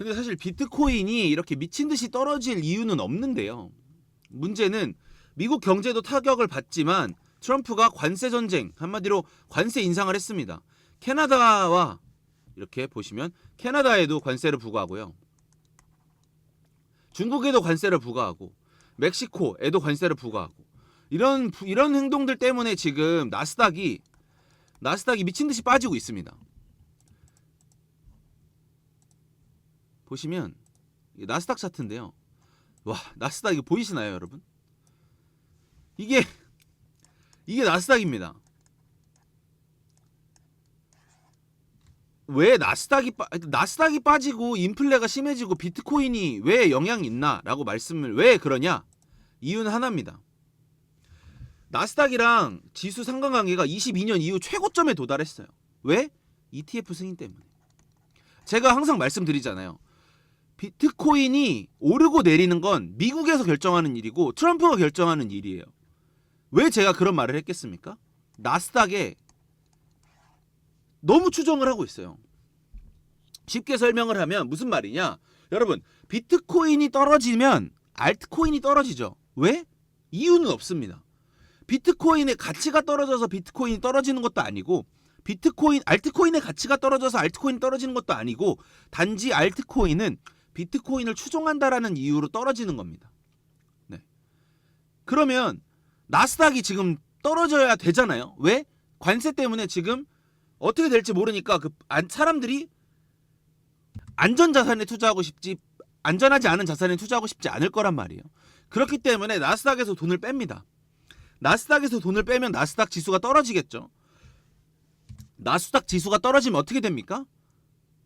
근데 사실 비트코인이 이렇게 미친 듯이 떨어질 이유는 없는데요. 문제는 미국 경제도 타격을 받지만 트럼프가 관세 전쟁 한마디로 관세 인상을 했습니다. 캐나다와 이렇게 보시면 캐나다에도 관세를 부과하고요. 중국에도 관세를 부과하고 멕시코에도 관세를 부과하고 이런 부- 이런 행동들 때문에 지금 나스닥이 나스닥이 미친 듯이 빠지고 있습니다. 보시면 나스닥 차트인데요. 와 나스닥 이거 보이시나요, 여러분? 이게 이게 나스닥입니다. 왜 나스닥이 빠, 나스닥이 빠지고 인플레가 심해지고 비트코인이 왜 영향이 있나라고 말씀을 왜 그러냐? 이유는 하나입니다. 나스닥이랑 지수 상관관계가 22년 이후 최고점에 도달했어요. 왜? ETF 승인 때문에. 제가 항상 말씀드리잖아요. 비트코인이 오르고 내리는 건 미국에서 결정하는 일이고 트럼프가 결정하는 일이에요. 왜 제가 그런 말을 했겠습니까? 나스닥에 너무 추정을 하고 있어요. 쉽게 설명을 하면 무슨 말이냐? 여러분, 비트코인이 떨어지면 알트코인이 떨어지죠. 왜? 이유는 없습니다. 비트코인의 가치가 떨어져서 비트코인이 떨어지는 것도 아니고 비트코인 알트코인의 가치가 떨어져서 알트코인이 떨어지는 것도 아니고 단지 알트코인은 비트코인을 추종한다라는 이유로 떨어지는 겁니다. 네. 그러면 나스닥이 지금 떨어져야 되잖아요. 왜? 관세 때문에 지금 어떻게 될지 모르니까 그 안- 사람들이 안전 자산에 투자하고 싶지 안전하지 않은 자산에 투자하고 싶지 않을 거란 말이에요. 그렇기 때문에 나스닥에서 돈을 뺍니다. 나스닥에서 돈을 빼면 나스닥 지수가 떨어지겠죠. 나스닥 지수가 떨어지면 어떻게 됩니까?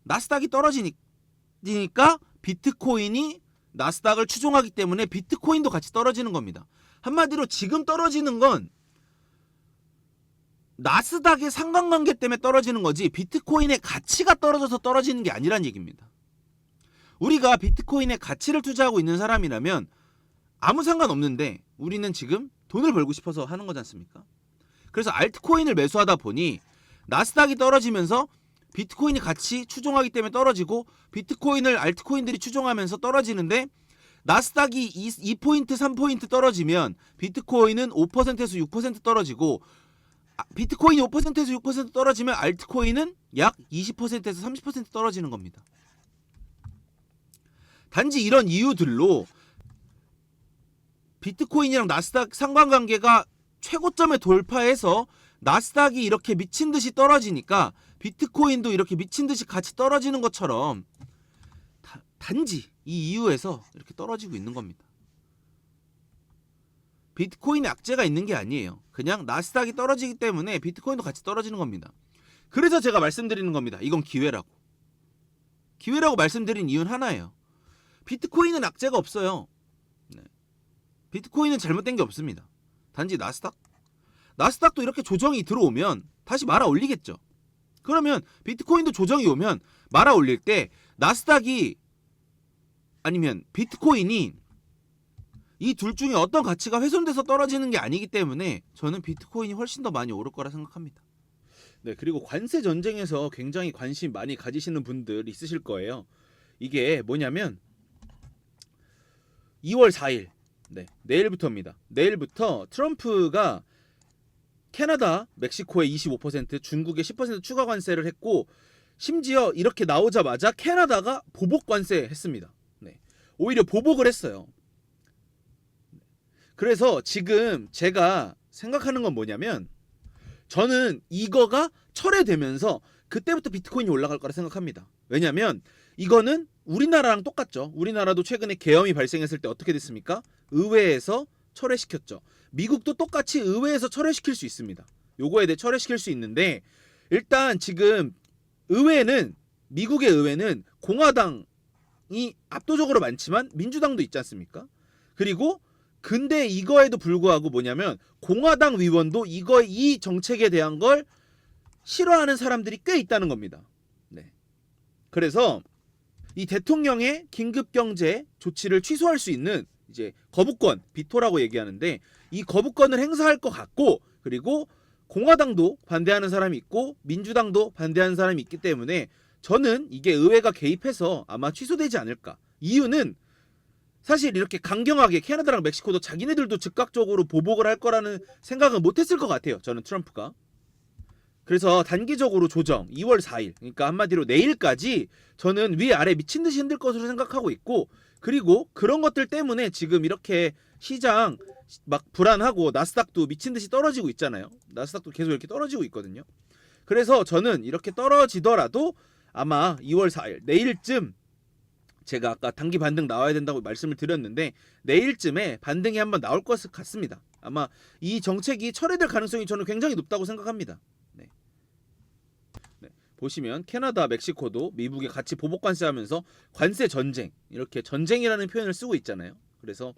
나스닥이 떨어지니까 비트코인이 나스닥을 추종하기 때문에 비트코인도 같이 떨어지는 겁니다. 한마디로 지금 떨어지는 건 나스닥의 상관관계 때문에 떨어지는 거지 비트코인의 가치가 떨어져서 떨어지는 게 아니란 얘기입니다. 우리가 비트코인의 가치를 투자하고 있는 사람이라면 아무 상관없는데 우리는 지금 돈을 벌고 싶어서 하는 거지 않습니까? 그래서 알트코인을 매수하다 보니 나스닥이 떨어지면서 비트코인이 같이 추종하기 때문에 떨어지고 비트코인을 알트코인들이 추종하면서 떨어지는데 나스닥이 2, 2포인트, 3포인트 떨어지면 비트코인은 5%에서 6% 떨어지고 아, 비트코인이 5%에서 6% 떨어지면 알트코인은 약 20%에서 30% 떨어지는 겁니다. 단지 이런 이유들로 비트코인이랑 나스닥 상관관계가 최고점에 돌파해서 나스닥이 이렇게 미친 듯이 떨어지니까 비트코인도 이렇게 미친 듯이 같이 떨어지는 것처럼 다- 단지 이 이유에서 이렇게 떨어지고 있는 겁니다. 비트코인에 악재가 있는 게 아니에요. 그냥 나스닥이 떨어지기 때문에 비트코인도 같이 떨어지는 겁니다. 그래서 제가 말씀드리는 겁니다. 이건 기회라고. 기회라고 말씀드린 이유는 하나예요. 비트코인은 악재가 없어요. 네. 비트코인은 잘못된 게 없습니다. 단지 나스닥? 나스닥도 이렇게 조정이 들어오면 다시 말아 올리겠죠. 그러면 비트코인도 조정이 오면 말아 올릴 때 나스닥이 아니면 비트코인이 이 둘 중에 어떤 가치가 훼손돼서 떨어지는 게 아니기 때문에 저는 비트코인이 훨씬 더 많이 오를 거라 생각합니다. 네, 그리고 관세 전쟁에서 굉장히 관심 많이 가지시는 분들 있으실 거예요. 이게 뭐냐면 2월 4일 네, 내일부터입니다. 내일부터 트럼프가 캐나다, 멕시코에 25%, 중국에 10% 추가 관세를 했고 심지어 이렇게 나오자마자 캐나다가 보복 관세 했습니다. 네. 오히려 보복을 했어요. 그래서 지금 제가 생각하는 건 뭐냐면 저는 이거가 철회되면서 그때부터 비트코인이 올라갈 거라 생각합니다. 왜냐면 이거는 우리나라랑 똑같죠. 우리나라도 최근에 계엄이 발생했을 때 어떻게 됐습니까? 의회에서 철회시켰죠. 미국도 똑같이 의회에서 철회시킬 수 있습니다. 요거에 대해 철회시킬 수 있는데 일단 지금 의회는 미국의 의회는 공화당이 압도적으로 많지만 민주당도 있지 않습니까? 그리고 근데 이거에도 불구하고 뭐냐면 공화당 위원도 이거 이 정책에 대한 걸 싫어하는 사람들이 꽤 있다는 겁니다. 네. 그래서 이 대통령의 긴급 경제 조치를 취소할 수 있는 이제 거부권 비토라고 얘기하는데 이 거부권을 행사할 것 같고 그리고 공화당도 반대하는 사람이 있고 민주당도 반대하는 사람이 있기 때문에 저는 이게 의회가 개입해서 아마 취소되지 않을까. 이유는 사실 이렇게 강경하게 캐나다랑 멕시코도 자기네들도 즉각적으로 보복을 할 거라는 생각은 못했을 것 같아요. 저는 트럼프가. 그래서 단기적으로 조정 2월 4일 그러니까 한마디로 내일까지 저는 위아래 미친 듯이 흔들 것으로 생각하고 있고 그리고 그런 것들 때문에 지금 이렇게 시장 막 불안하고 나스닥도 미친 듯이 떨어지고 있잖아요. 나스닥도 계속 이렇게 떨어지고 있거든요. 그래서 저는 이렇게 떨어지더라도 아마 2월 4일 내일쯤 제가 아까 단기 반등 나와야 된다고 말씀을 드렸는데 내일쯤에 반등이 한번 나올 것 같습니다. 아마 이 정책이 철회될 가능성이 저는 굉장히 높다고 생각합니다. 네. 네. 보시면 캐나다, 멕시코도 미국에 같이 보복 관세하면서 관세 전쟁 이렇게 전쟁이라는 표현을 쓰고 있잖아요. 그래서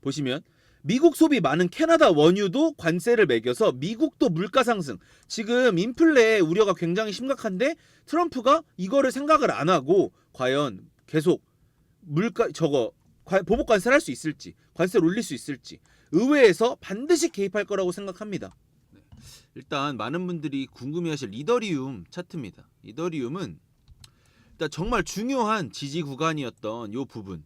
보시면 미국 소비 많은 캐나다 원유도 관세를 매겨서 미국도 물가 상승. 지금 인플레 우려가 굉장히 심각한데 트럼프가 이거를 생각을 안 하고 과연 계속 물가 저거 관- 보복 관세를 할 수 있을지 관세를 올릴 수 있을지 의회에서 반드시 개입할 거라고 생각합니다. 네. 일단 많은 분들이 궁금해하실 이더리움 차트입니다. 이더리움은 일단 정말 중요한 지지 구간이었던 요 부분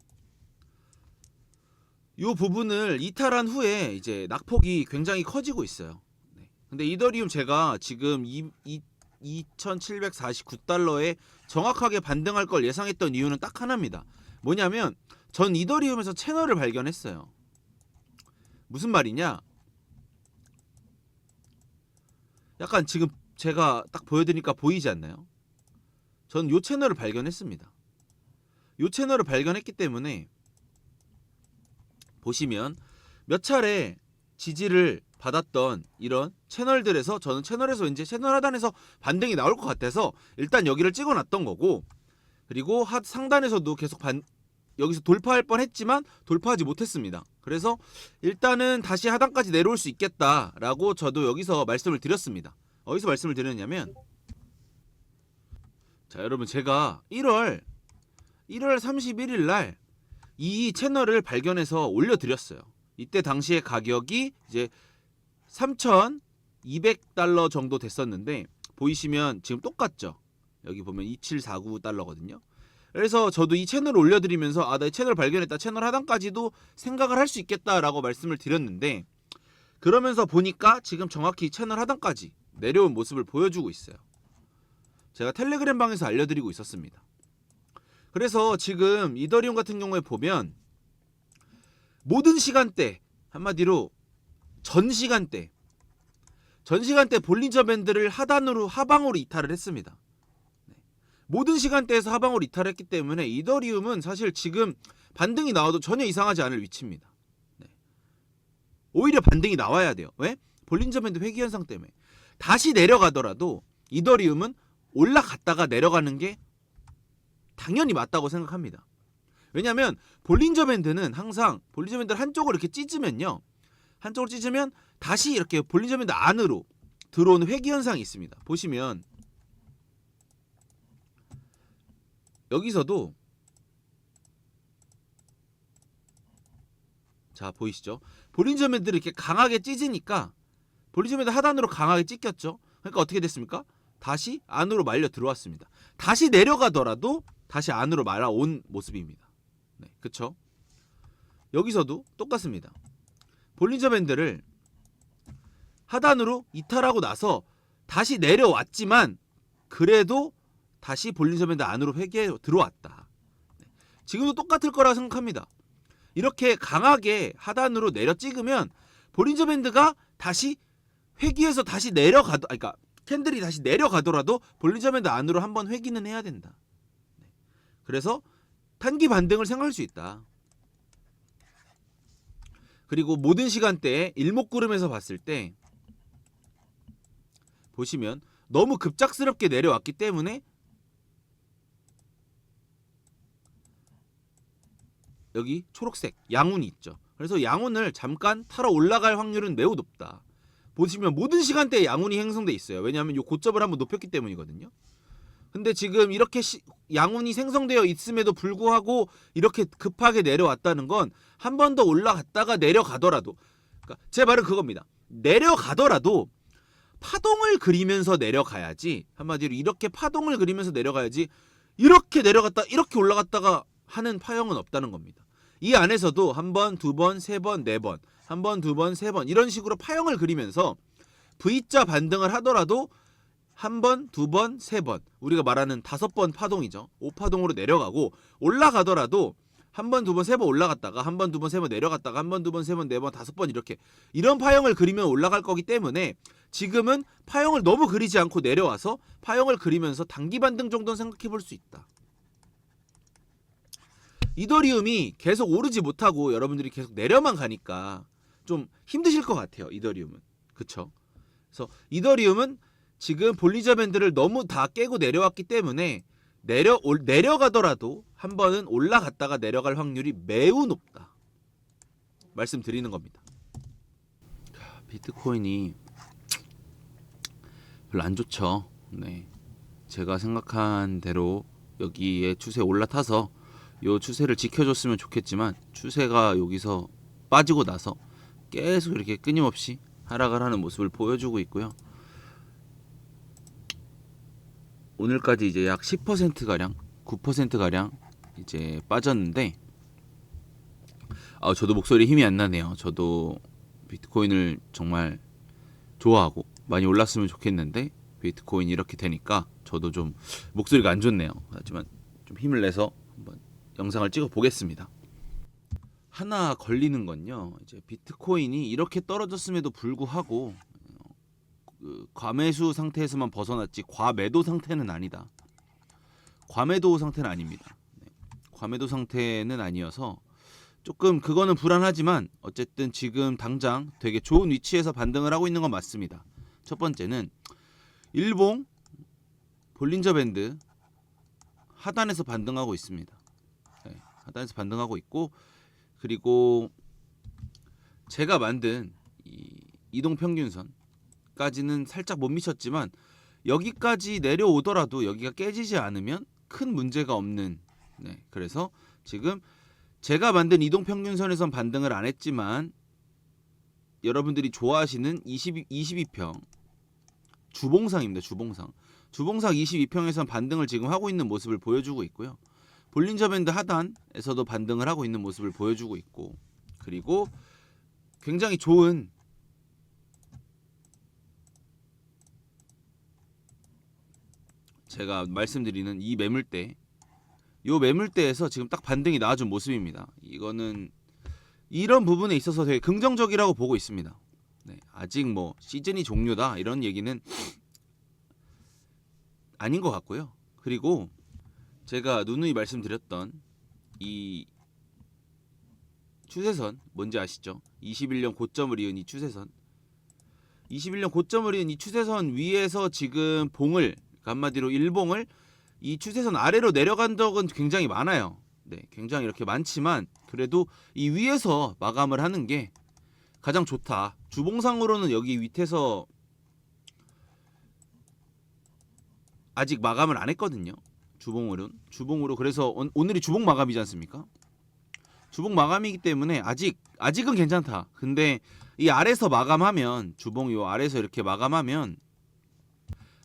요 부분을 이탈한 후에 이제 낙폭이 굉장히 커지고 있어요. 네. 근데 이더리움 제가 지금 이, 이 2,749달러에 정확하게 반등할 걸 예상했던 이유는 딱 하나입니다. 뭐냐면 전 이더리움에서 채널을 발견했어요. 무슨 말이냐? 약간 지금 제가 딱 보여드리니까 보이지 않나요? 전 요 채널을 발견했습니다. 요 채널을 발견했기 때문에 보시면 몇 차례 지지를 받았던 이런 채널들에서 저는 채널에서 이제 채널 하단에서 반등이 나올 것 같아서 일단 여기를 찍어놨던 거고 그리고 하, 상단에서도 계속 반 여기서 돌파할 뻔했지만 돌파하지 못했습니다. 그래서 일단은 다시 하단까지 내려올 수 있겠다라고 저도 여기서 말씀을 드렸습니다. 어디서 말씀을 드렸냐면 자 여러분 제가 1월 1월 31일 날 이 채널을 발견해서 올려드렸어요. 이때 당시에 가격이 이제 3,200달러 정도 됐었는데 보이시면 지금 똑같죠. 여기 보면 2749달러거든요. 그래서 저도 이 채널을 올려드리면서 아, 나 채널 발견했다. 채널 하단까지도 생각을 할 수 있겠다라고 말씀을 드렸는데 그러면서 보니까 지금 정확히 채널 하단까지 내려온 모습을 보여주고 있어요. 제가 텔레그램 방에서 알려드리고 있었습니다. 그래서 지금 이더리움 같은 경우에 보면 모든 시간대 한마디로 전 시간대 전 시간대 볼린저 밴드를 하단으로 하방으로 이탈을 했습니다. 네. 모든 시간대에서 하방으로 이탈했기 때문에 이더리움은 사실 지금 반등이 나와도 전혀 이상하지 않을 위치입니다. 네. 오히려 반등이 나와야 돼요. 왜? 볼린저 밴드 회귀 현상 때문에 다시 내려가더라도 이더리움은 올라갔다가 내려가는 게 당연히 맞다고 생각합니다. 왜냐하면 볼린저 밴드는 항상 볼린저 밴드 한쪽을 이렇게 찢으면요, 한쪽을 찢으면 다시 이렇게 볼린저 밴드 안으로 들어오는 회귀 현상이 있습니다. 보시면 여기서도 자 보이시죠? 볼린저 밴드를 이렇게 강하게 찢으니까 볼린저 밴드 하단으로 강하게 찢겼죠. 그러니까 어떻게 됐습니까? 다시 안으로 말려 들어왔습니다. 다시 내려가더라도 다시 안으로 말아온 모습입니다. 네, 그쵸? 여기서도 똑같습니다. 볼린저 밴드를 하단으로 이탈하고 나서 다시 내려왔지만 그래도 다시 볼린저 밴드 안으로 회귀해 들어왔다. 네, 지금도 똑같을 거라 생각합니다. 이렇게 강하게 하단으로 내려 찍으면 볼린저 밴드가 다시 회귀해서 다시 내려가, 그러니까 캔들이 다시 내려가더라도 볼린저 밴드 안으로 한번 회귀는 해야 된다. 네. 그래서 단기 반등을 생각할 수 있다. 그리고 모든 시간대에 일목구름에서 봤을 때 보시면 너무 급작스럽게 내려왔기 때문에 여기 초록색 양운이 있죠. 그래서 양운을 잠깐 타러 올라갈 확률은 매우 높다. 보시면 모든 시간대에 양운이 형성돼 있어요. 왜냐하면 요 고점을 한번 높였기 때문이거든요. 근데 지금 이렇게 시, 양운이 생성되어 있음에도 불구하고 이렇게 급하게 내려왔다는 건 한 번 더 올라갔다가 내려가더라도 그러니까 제 말은 그겁니다. 내려가더라도 파동을 그리면서 내려가야지 한마디로 이렇게 파동을 그리면서 내려가야지 이렇게 내려갔다 이렇게 올라갔다가 하는 파형은 없다는 겁니다. 이 안에서도 한 번, 두 번, 세 번, 네 번, 한 번, 두 번, 세 번 이런 식으로 파형을 그리면서 V자 반등을 하더라도 한 번, 두 번, 세 번 우리가 말하는 다섯 번 파동이죠. 5파동으로 내려가고 올라가더라도 한 번, 두 번, 세 번 올라갔다가 한 번, 두 번, 세 번 내려갔다가 한 번, 두 번, 세 번, 네 번, 다섯 번 이렇게 이런 파형을 그리면 올라갈 거기 때문에 지금은 파형을 너무 그리지 않고 내려와서 파형을 그리면서 단기 반등 정도는 생각해 볼 수 있다. 이더리움이 계속 오르지 못하고 여러분들이 계속 내려만 가니까 좀 힘드실 것 같아요. 이더리움은. 그쵸? 그래서 이더리움은 지금 볼리저 밴드를 너무 다 깨고 내려왔기 때문에 내려 올, 내려가더라도 한 번은 올라갔다가 내려갈 확률이 매우 높다. 말씀드리는 겁니다. 자, 비트코인이 별로 안 좋죠. 네. 제가 생각한 대로 여기에 추세 올라타서 요 추세를 지켜줬으면 좋겠지만 추세가 여기서 빠지고 나서 계속 이렇게 끊임없이 하락을 하는 모습을 보여주고 있고요. 오늘까지 이제 약 10% 가량, 9% 가량 이제 빠졌는데 아 저도 목소리 힘이 안 나네요. 저도 비트코인을 정말 좋아하고 많이 올랐으면 좋겠는데 비트코인이 이렇게 되니까 저도 좀 목소리가 안 좋네요. 하지만 좀 힘을 내서 한번 영상을 찍어 보겠습니다. 하나 걸리는 건요. 이제 비트코인이 이렇게 떨어졌음에도 불구하고 어, 그 과매수 상태에서만 벗어났지 과매도 상태는 아니다. 과매도 상태는 아닙니다. 네. 과매도 상태는 아니어서 조금 그거는 불안하지만 어쨌든 지금 당장 되게 좋은 위치에서 반등을 하고 있는 건 맞습니다. 첫 번째는 일봉 볼린저 밴드 하단에서 반등하고 있습니다. 네, 하단에서 반등하고 있고 그리고 제가 만든 이 이동 평균선 까지는 살짝 못 미쳤지만 여기까지 내려오더라도 여기가 깨지지 않으면 큰 문제가 없는 네 그래서 지금 제가 만든 이동 평균선에선 반등을 안 했지만 여러분들이 좋아하시는 22, 22평 주봉상입니다. 주봉상. 주봉상 22평에선 반등을 지금 하고 있는 모습을 보여주고 있고요. 볼린저 밴드 하단에서도 반등을 하고 있는 모습을 보여주고 있고 그리고 굉장히 좋은 제가 말씀드리는 이 매물대 요 매물대에서 지금 딱 반등이 나와준 모습입니다. 이거는 이런 부분에 있어서 되게 긍정적이라고 보고 있습니다. 네, 아직 뭐 시즌이 종료다 이런 얘기는 아닌 것 같고요. 그리고 제가 누누이 말씀드렸던 이 추세선 뭔지 아시죠? 21년 고점을 이은 이 추세선 21년 고점을 이은 이 추세선 위에서 지금 봉을 그러니까 한마디로 일봉을 이 추세선 아래로 내려간 적은 굉장히 많아요. 네, 굉장히 이렇게 많지만 그래도 이 위에서 마감을 하는 게 가장 좋다. 주봉상으로는 여기 밑에서 아직 마감을 안 했거든요. 주봉으로는 주봉으로 그래서 오- 오늘이 주봉 마감이지 않습니까? 주봉 마감이기 때문에 아직 아직은 괜찮다. 근데 이 아래서 마감하면 주봉 요 아래서 이렇게 마감하면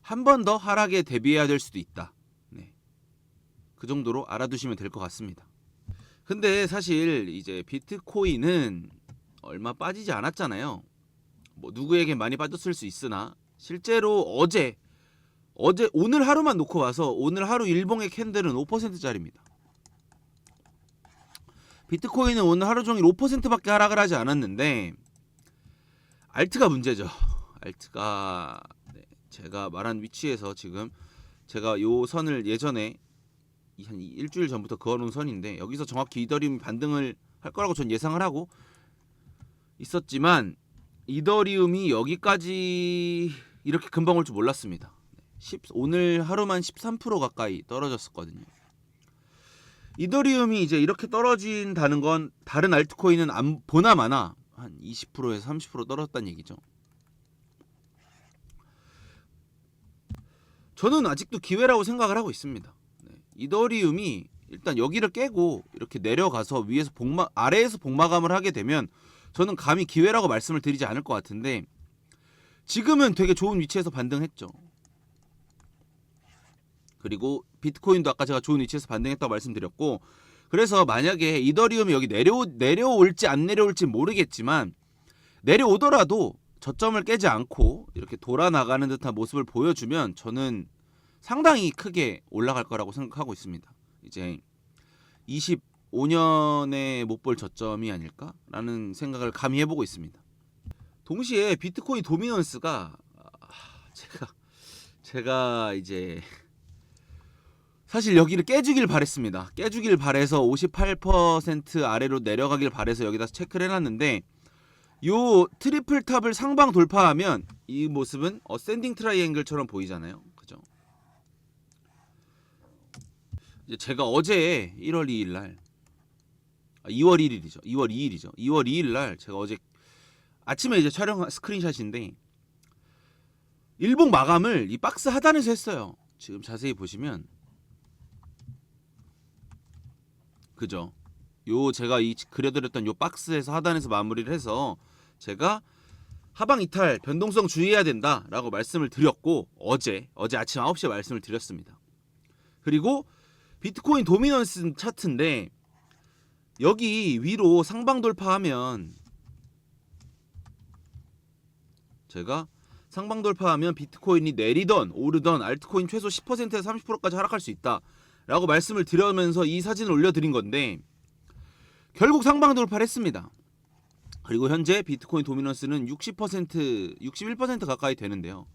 한 번 더 하락에 대비해야 될 수도 있다. 네. 그 정도로 알아두시면 될 것 같습니다. 근데 사실 이제 비트코인은 얼마 빠지지 않았잖아요. 뭐 누구에게 많이 빠졌을 수 있으나 실제로 어제 어제 오늘 하루만 놓고 와서 오늘 하루 일봉의 캔들은 5%짜리입니다. 비트코인은 오늘 하루 종일 5%밖에 하락을 하지 않았는데 알트가 문제죠. 알트가 네, 제가 말한 위치에서 지금 제가 요 선을 예전에 이- 한 일주일 전부터 그어놓은 선인데 여기서 정확히 이더리움이 반등을 할 거라고 전 예상을 하고 있었지만 이더리움이 여기까지 이렇게 금방 올 줄 몰랐습니다. 10, 오늘 하루만 13% 가까이 떨어졌었거든요. 이더리움이 이제 이렇게 떨어진다는 건 다른 알트코인은 안 보나 마나 한 20%에서 30% 떨어졌다는 얘기죠. 저는 아직도 기회라고 생각을 하고 있습니다. 네. 이더리움이 일단 여기를 깨고 이렇게 내려가서 위에서 복마 아래에서 복마감을 하게 되면 저는 감히 기회라고 말씀을 드리지 않을 것 같은데 지금은 되게 좋은 위치에서 반등했죠. 그리고 비트코인도 아까 제가 좋은 위치에서 반등했다고 말씀드렸고 그래서 만약에 이더리움이 여기 내려 내려올지 안 내려올지 모르겠지만 내려오더라도 저점을 깨지 않고 이렇게 돌아 나가는 듯한 모습을 보여주면 저는 상당히 크게 올라갈 거라고 생각하고 있습니다. 이제 25년에 못 볼 저점이 아닐까라는 생각을 감히 해보고 있습니다. 동시에 비트코인 도미넌스가 아, 제가 제가 이제 사실 여기를 깨주길 바랬습니다. 깨주길 바래서 58% 아래로 내려가길 바래서 여기다 체크를 해놨는데 요 트리플 탑을 상방 돌파하면 이 모습은 어센딩 트라이앵글처럼 보이잖아요. 그죠? 이제 제가 어제 1월 2일 날 아, 2월 1일이죠. 2월 2일이죠. 2월 2일 날 제가 어제 아침에 이제 촬영한 스크린샷인데 일봉 마감을 이 박스 하단에서 했어요. 지금 자세히 보시면 그죠? 요 제가 이 그려드렸던 요 박스에서 하단에서 마무리를 해서 제가 하방 이탈 변동성 주의해야 된다라고 말씀을 드렸고 어제 어제 아침 9시에 말씀을 드렸습니다. 그리고 비트코인 도미넌스 차트인데 여기 위로 상방 돌파하면 제가 상방 돌파하면 비트코인이 내리던 오르던 알트코인 최소 10%에서 30%까지 하락할 수 있다 라고 말씀을 드리면서 이 사진을 올려드린 건데 결국 상방 돌파를 했습니다. 그리고 현재 비트코인 도미넌스는 60% 61% 가까이 되는데요.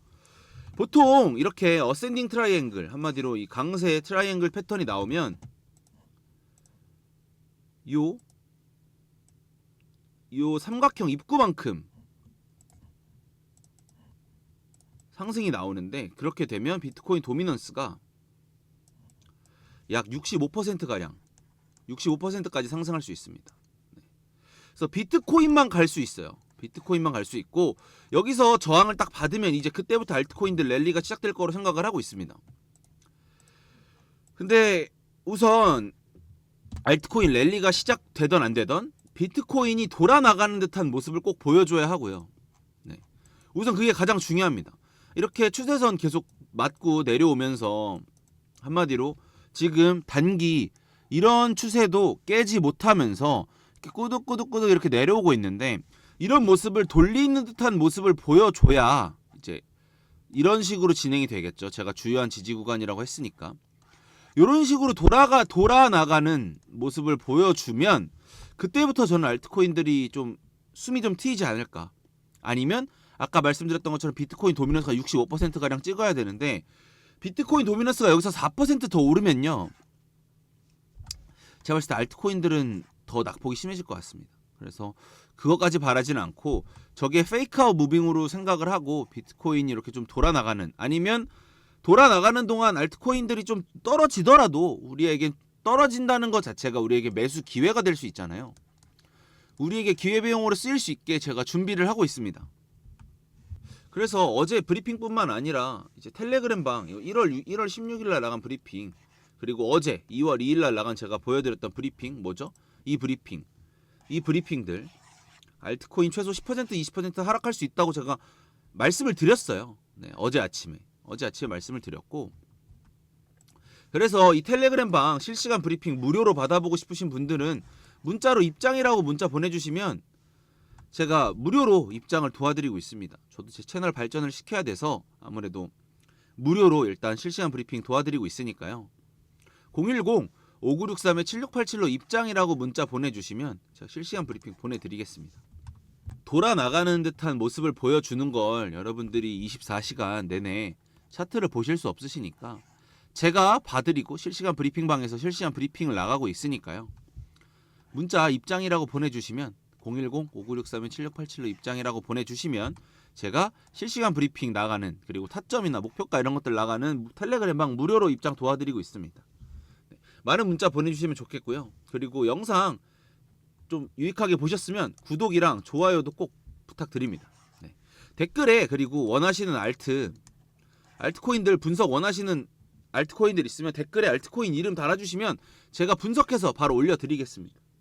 보통 이렇게 어센딩 트라이앵글 한마디로 이 강세 트라이앵글 패턴이 나오면 요, 요 삼각형 입구만큼 상승이 나오는데 그렇게 되면 비트코인 도미넌스가 약 65% 가량 65%까지 상승할 수 있습니다. 네. 그래서 비트코인만 갈 수 있어요. 비트코인만 갈 수 있고 여기서 저항을 딱 받으면 이제 그때부터 알트코인들 랠리가 시작될 거로 생각을 하고 있습니다. 근데 우선 알트코인 랠리가 시작되던 안 되던 비트코인이 돌아 나가는 듯한 모습을 꼭 보여줘야 하고요. 네. 우선 그게 가장 중요합니다. 이렇게 추세선 계속 맞고 내려오면서 한마디로 지금 단기 이런 추세도 깨지 못하면서 꾸덕꾸덕꾸덕 이렇게 내려오고 있는데 이런 모습을 돌리는 듯한 모습을 보여줘야 이제 이런 식으로 진행이 되겠죠. 제가 주요한 지지 구간이라고 했으니까 이런 식으로 돌아가 돌아 나가는 모습을 보여주면 그때부터 저는 알트코인들이 좀 숨이 좀 트이지 않을까. 아니면 아까 말씀드렸던 것처럼 비트코인 도미넌스가 65% 가량 찍어야 되는데 비트코인 도미넌스가 여기서 4%더 오르면요. 제가 봤을 때 알트코인들은 더 낙폭이 심해질 것 같습니다. 그래서 그것까지 바라지는 않고 저게 페이크아웃 무빙으로 생각을 하고 비트코인이 이렇게 좀 돌아 나가는 아니면 돌아 나가는 동안 알트코인들이 좀 떨어지더라도 우리에게 떨어진다는 것 자체가 우리에게 매수 기회가 될 수 있잖아요. 우리에게 기회 비용으로 쓰일 수 있게 제가 준비를 하고 있습니다. 그래서 어제 브리핑뿐만 아니라 이제 텔레그램 방 1월 1월 16일 날 나간 브리핑 그리고 어제 2월 2일 날 나간 제가 보여드렸던 브리핑 뭐죠? 이 브리핑 이 브리핑들 알트코인 최소 10% 20% 하락할 수 있다고 제가 말씀을 드렸어요. 네, 어제 아침에 어제 아침에 말씀을 드렸고 그래서 이 텔레그램 방 실시간 브리핑 무료로 받아보고 싶으신 분들은 문자로 입장이라고 문자 보내주시면 제가 무료로 입장을 도와드리고 있습니다. 저도 제 채널 발전을 시켜야 돼서 아무래도 무료로 일단 실시간 브리핑 도와드리고 있으니까요. 010-5963-7687로 입장이라고 문자 보내주시면 제가 실시간 브리핑 보내드리겠습니다. 돌아 나가는 듯한 모습을 보여주는 걸 여러분들이 24시간 내내 차트를 보실 수 없으시니까 제가 봐드리고 실시간 브리핑방에서 실시간 브리핑을 나가고 있으니까요. 문자 입장이라고 보내주시면 010-5963-7687로 입장이라고 보내주시면 제가 실시간 브리핑 나가는 그리고 타점이나 목표가 이런 것들 나가는 텔레그램 방 무료로 입장 도와드리고 있습니다. 네, 많은 문자 보내주시면 좋겠고요. 그리고 영상 좀 유익하게 보셨으면 구독이랑 좋아요도 꼭 부탁드립니다. 네. 댓글에 그리고 원하시는 알트 알트코인들 분석 원하시는 알트코인들 있으면 댓글에 알트코인 이름 달아주시면 제가 분석해서 바로 올려드리겠습니다.